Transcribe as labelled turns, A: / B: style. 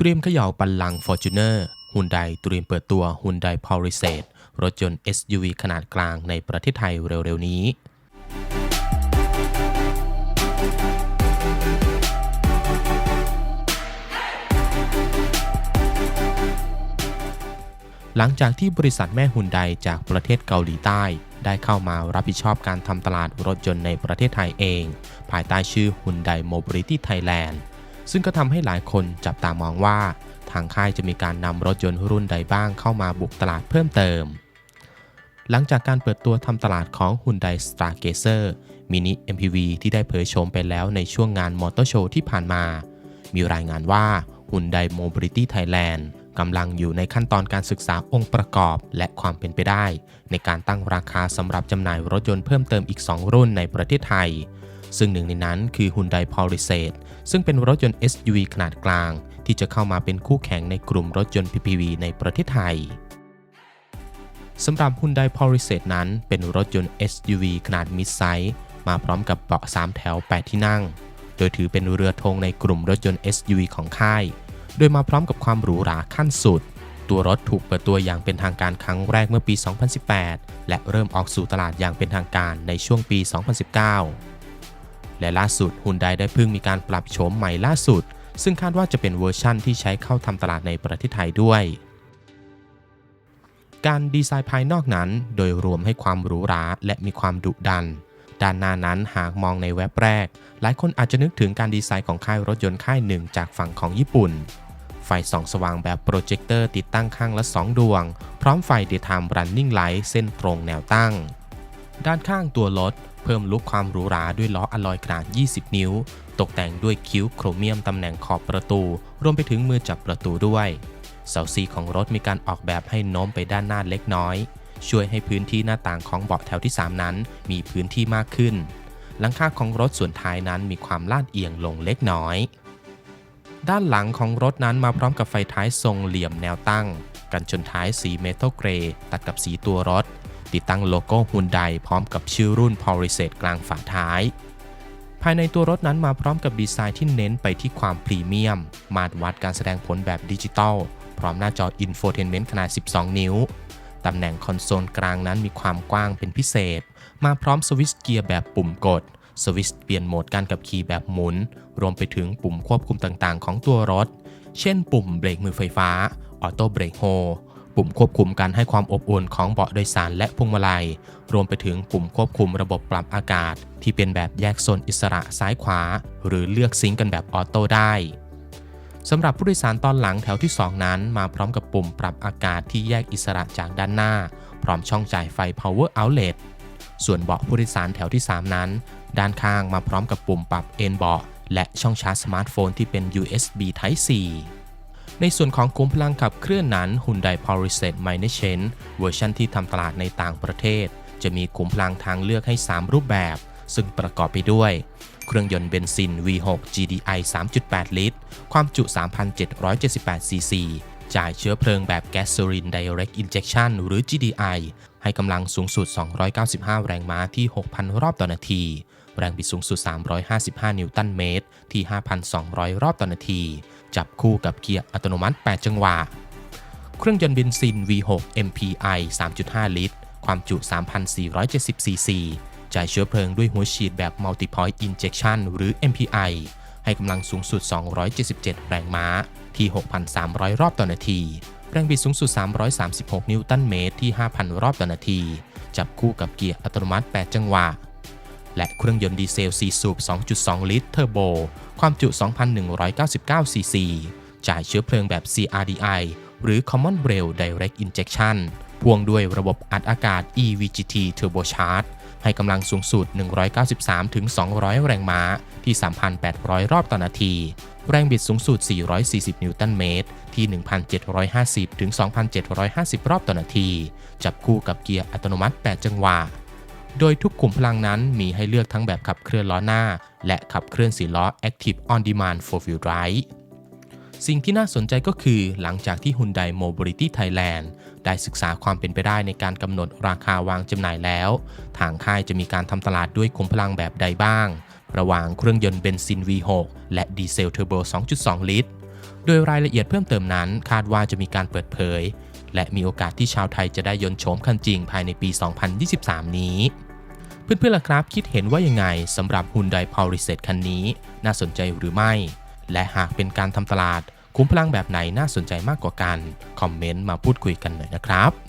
A: เตรียมเขย่าปันลัง Fortuner ฮุนไดเตรียมเปิดตัวฮุนได Palisade รถยนต์ SUV ขนาดกลางในประเทศไทยเร็ว ๆ นี้หลังจากที่บริษัทแม่ฮุนไดจากประเทศเกาหลีใต้ ได้เข้ามารับผิดชอบการทำตลาดรถยนต์ในประเทศไทยเอง ภายใต้ชื่อ Hyundai Mobility Thailand ซึ่งก็ทำให้หลายคนจับตามองว่า ทางค่ายจะมีการนำรถยนต์รุ่นใดบ้างเข้ามาบุกตลาดเพิ่มเติม หลังจากการเปิดตัวทำตลาดของ Hyundai Stargazer Mini MPV ที่ได้เผยโฉมไปแล้วในช่วงงานมอเตอร์โชว์ที่ผ่านมา มีรายงานว่า Hyundai Mobility Thailand กำลังอยู่ในขั้นตอนการศึกษาองค์ประกอบและความเป็นไปได้ ในการตั้งราคาสำหรับจำหน่ายรถยนต์เพิ่มเติมอีก 2 รุ่นในประเทศไทย ซึ่งหนึ่งในนั้นคือ Hyundai Palisade ซึ่งเป็นรถยนต์ SUV ขนาดกลาง ที่จะเข้ามาเป็นคู่แข่งในกลุ่มรถยนต์ PPV ในประเทศไทยสำหรับ Hyundai Palisade นั้นเป็นรถยนต์ SUV ขนาดมิดไซส์มาพร้อมกับเบาะ 3 แถว 8 ที่นั่ง โดยถือเป็นเรือธงในกลุ่มรถยนต์ SUV ของค่าย โดยมาพร้อมกับความหรูหราขั้นสุด ตัวรถถูกเปิดตัวอย่างเป็นทางการครั้งแรกเมื่อปี 2018 และเริ่มออกสู่ตลาดอย่างเป็นทางการในช่วงปี 2019 และล่าสุดฮุนไดได้เพิ่งมีการปรับโฉมใหม่ล่าสุด ซึ่งคาดว่าจะเป็นเวอร์ชั่นที่ใช้เข้าทำตลาดในประเทศไทยด้วยการดีไซน์ภายนอกนั้นโดยรวมให้ความหรูหราและมีความดุดัน ด้านหน้านั้นหากมองในเว็บแรก หลายคนอาจจะนึกถึงการดีไซน์ของค่ายรถยนต์ค่ายหนึ่งจากฝั่งของญี่ปุ่น ไฟส่องสว่างแบบโปรเจคเตอร์ติดตั้งข้างละ 2 ดวง พร้อมไฟ Daytime Running Light เส้นตรงแนวตั้ง ด้านข้างตัวรถเพิ่มลุคความหรูหราด้วยล้ออะลอยขนาด 20 นิ้ว ตกแต่งด้วยคิ้วโครเมียมตำแหน่งขอบประตู รวมไปถึงมือจับประตูด้วย เสาซีของรถมีการออกแบบให้โน้มไปด้านหน้าเล็กน้อย ช่วยให้พื้นที่หน้าต่างของเบาะแถวที่ 3 นั้น มีพื้นที่มากขึ้น หลังคาของรถส่วนท้ายนั้นมีความลาดเอียงลงเล็กน้อย ด้านหลังของรถนั้นมาพร้อมกับไฟท้ายทรงเหลี่ยมแนวตั้ง กันชนท้ายสีเมทัลเกรย์ตัดกับสีตัวรถ ติดตั้งโลโก้ฮุนไดพร้อมกับชื่อรุ่น Palisade กลางฝาท้าย ภายในตัวรถนั้นมาพร้อมกับดีไซน์ที่เน้นไปที่ความพรีเมียม มาตรวัดการแสดงผลแบบดิจิตอลพร้อมหน้าจออินโฟเทนเมนต์ขนาด 12 นิ้ว ตำแหน่งคอนโซลกลางนั้นมีความกว้างเป็นพิเศษ มาพร้อมสวิตช์เกียร์แบบปุ่มกด สวิตช์เปลี่ยนโหมดการขับขี่แบบหมุน รวมไปถึงปุ่มควบคุมต่างๆ ของตัวรถ เช่น ปุ่มเบรกมือไฟฟ้า ออโต้เบรกโฮ ปุ่มควบคุมการให้ความอบอุ่นของเบาะโดยสารและพวงมาลัย รวมไปถึงปุ่มควบคุมระบบปรับอากาศ ที่เป็นแบบแยกโซนอิสระซ้ายขวา หรือเลือกซิงกันแบบออโต้ได้สำหรับผู้โดยสารตอนหลังแถวที่ 2 นั้น มาพร้อมกับปุ่มปรับอากาศที่แยกอิสระจากด้านหน้า พร้อมช่องจ่ายไฟ power outlet ส่วนเบาะผู้โดยสารแถวที่ 3 นั้น ด้านข้างมาพร้อมกับปุ่มปรับเอนเบาะและช่องชาร์จสมาร์ทโฟนที่เป็น USB Type C ในส่วนของขุมพลังขับเคลื่อนนั้น Hyundai Palisade m i n e c h a n เวอร์ชันที่ทำตลาดในต่างประเทศ จะมีขุมพลังทางเลือกให้ 3 รูปแบบ ซึ่งประกอบไปด้วย เครื่องยนต์เบนซิน V6 GDI 3.8 ลิตร ความจุ 3,778 ซีซี จ่ายเชื้อเพลิงแบบ Gasoline Direct Injection หรือ GDI ให้กำลังสูงสุด 295 แรงม้าที่ 6,000 รอบต่อนาที แรงบิดสูงสุด 355 นิวตันเมตร ที่ 5,200 รอบต่อนาที จับคู่กับเกียร์อัตโนมัติ 8 จังหวะ เครื่องยนต์เบนซิน V6 MPI 3.5 ลิตร ความจุ 3,470 ซีซี จ่ายเชื้อเพลิงด้วยหัวฉีดแบบ Multi-Point Injection หรือ MPI ให้กำลังสูงสุด 277 แรงม้า ที่ 6,300 รอบต่อนาที แรงบิดสูงสุด 336 นิวตันเมตร ที่ 5,000 รอบต่อนาที จับคู่กับเกียร์อัตโนมัติ 8 จังหวะ และเครื่องยนต์ดีเซล 4 สูบ 2.2 ลิตรเทอร์โบ ความจุ 2,199 ซีซี จ่ายเชื้อเพลิงแบบ CRDI หรือ Common Rail Direct Injection พ่วงด้วยระบบอัดอากาศ EVGT Turbocharge ให้กำลังสูงสุด 193-200 แรงม้าที่ 3,800 รอบต่อนาที แรงบิดสูงสุด 440 นิวตันเมตร ที่ 1,750-2,750 รอบต่อนาที จับคู่กับเกียร์อัตโนมัติ 8 จังหวะ โดยทุกขุมพลังนั้นมีให้เลือกทั้งแบบขับเคลื่อนล้อหน้า และขับเคลื่อน4ล้อ Active On Demand 4 Wheel Drive สิ่งที่น่าสนใจก็คือหลังจากที่ Hyundai Mobility Thailand ได้ศึกษาความเป็นไปได้ในการกำหนดราคาวางจำหน่ายแล้ว ทางค่ายจะมีการทำตลาดด้วยขุมพลังแบบใดบ้าง ระหว่างเครื่องยนต์เบนซิน V6 และดีเซลเทอร์โบ 2.2 ลิตร โดยรายละเอียดเพิ่มเติมนั้นคาดว่าจะมีการเปิดเผย และมีโอกาสที่ชาวไทยจะได้ยนต์โฉมคันจริงภายในปี 2023 นี้ เพื่อนๆล่ะครับคิดเห็นว่ายังไงสำหรับ Hyundai p o l i s e t คันนี้ น่าสนใจหรือไม่ และหากเป็นการทำตลาด คุ้มพลังแบบไหนน่าสนใจมากกว่ากัน คอมเมนต์มาพูดคุยกันหน่อยนะครับ